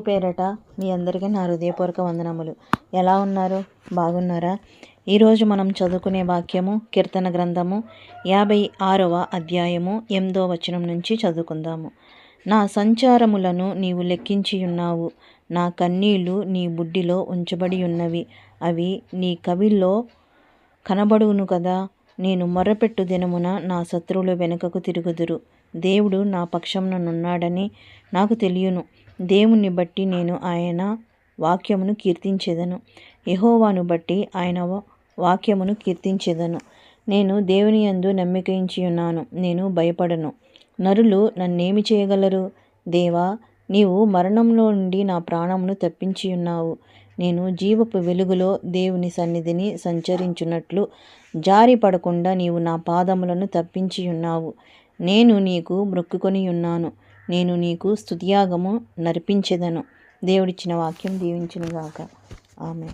పేరట మీ అందరికీ నా హృదయపూర్వక వందనములు. ఎలా ఉన్నారు? బాగున్నారా? ఈరోజు మనం చదువుకునే వాక్యము కీర్తన గ్రంథము యాభై ఆరవ అధ్యాయము ఎనిమిదో వచనం నుంచి చదువుకుందాము. నా సంచారములను నీవు లెక్కించి ఉన్నావు. నా కన్నీళ్ళు నీ బుడ్డిలో ఉంచబడి ఉన్నవి. అవి నీ కవిల్లో కనబడును కదా? నేను మొర్రపెట్టు దినమున నా శత్రువులు వెనుకకు తిరుగుదురు. దేవుడు నా పక్షముననున్నాడని నాకు తెలియను. దేవుణ్ణి బట్టి నేను ఆయన వాక్యమును కీర్తించెదను. యహోవాను బట్టి ఆయన వాక్యమును కీర్తించెదను. నేను దేవుని యందు నమ్మికించి ఉన్నాను నేను భయపడను. నరులు నన్నేమి చేయగలరు? దేవా నీవు మరణంలో నుండి నా ప్రాణమును తప్పించి ఉన్నావు నేను జీవపు వెలుగులో దేవుని సన్నిధిని సంచరించున్నట్లు జారి పడకుండా నీవు నా పాదములను తప్పించి ఉన్నావు నేను నీకు మొక్కుకొని ఉన్నాను నేను నీకు స్తుతియాగము నర్పించెదను. దేవుడిచ్చిన వాక్యం దీవించునుగాక. ఆమె